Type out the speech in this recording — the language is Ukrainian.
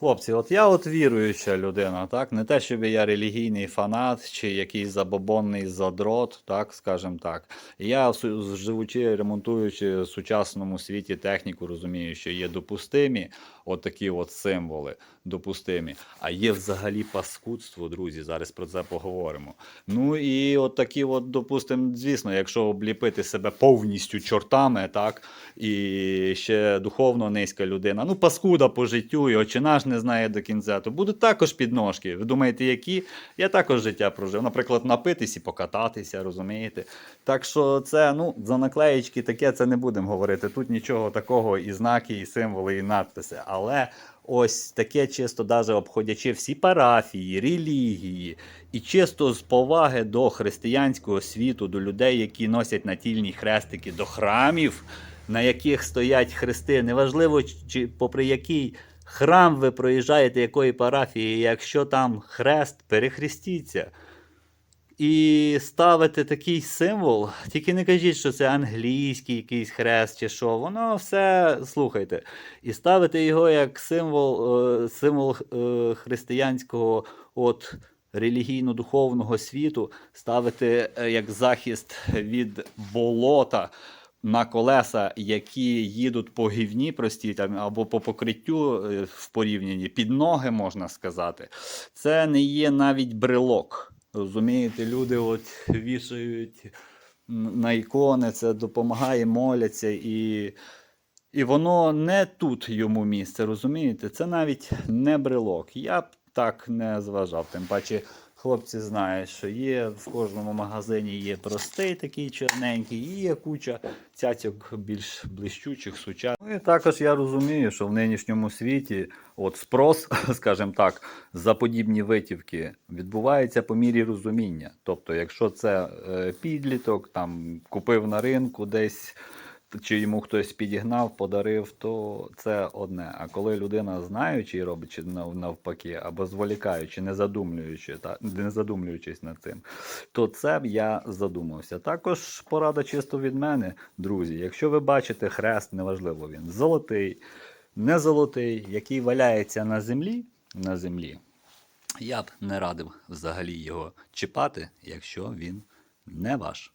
Хлопці, от я от віруюча людина, так? Не те, щоб я релігійний фанат чи якийсь забобонний задрот, так, скажімо так. Я, живучи, ремонтуючи в сучасному світі техніку, розумію, що є допустимі от такі от символи, допустимі. А є взагалі паскудство, друзі, зараз про це поговоримо. Ну і от такі от, допустимо, звісно, якщо обліпити себе повністю чортами, так, і ще духовно низька людина, ну паскуда по життю, і очина ж не знає до кінця, то будуть також підножки. Ви думаєте, які? Я також життя прожив. Наприклад, напитись і покататися, розумієте? Так що це, ну, за наклеєчки таке, це не будемо говорити. Тут нічого такого, і знаки, і символи, і надписи. Але ось таке чисто, даже обходячи всі парафії, релігії, і чисто з поваги до християнського світу, до людей, які носять натільні хрестики, до храмів, на яких стоять хрести, неважливо, чи попри який храм ви проїжджаєте, якої парафії, якщо там хрест, перехрестіться. І ставити такий символ, тільки не кажіть, що це англійський якийсь хрест чи що. Воно все слухайте. І ставити його як символ, е, символ е, християнського от, релігійно-духовного світу, ставити е, як захист від болота. На колеса, які їдуть по гівні прості там, або по покриттю е, в порівнянні, під ноги можна сказати, це не є навіть брелок. Розумієте, люди от вішають на ікони, це допомагає, моляться, і, і воно не тут йому місце, розумієте? Це навіть не брелок. Я б так не зважав. Тим паче, хлопці знають, що є в кожному магазині є простий такий чорненький, і є куча цяцьок більш блищучих, сучасних. Ну і також я розумію, що в нинішньому світі от спрос, скажімо так, за подібні витівки відбувається по мірі розуміння. Тобто, якщо це е, підліток, там купив на ринку десь. Чи йому хтось підігнав, подарив, то це одне. А коли людина знаючи і робить чи нав- навпаки, або зволікаючи, не задумлюючи, та не задумлюючись над цим, то це б я задумався. Також порада чисто від мене, друзі. Якщо ви бачите хрест, неважливо він золотий, не золотий, який валяється на землі, на землі, я б не радив взагалі його чіпати, якщо він не ваш.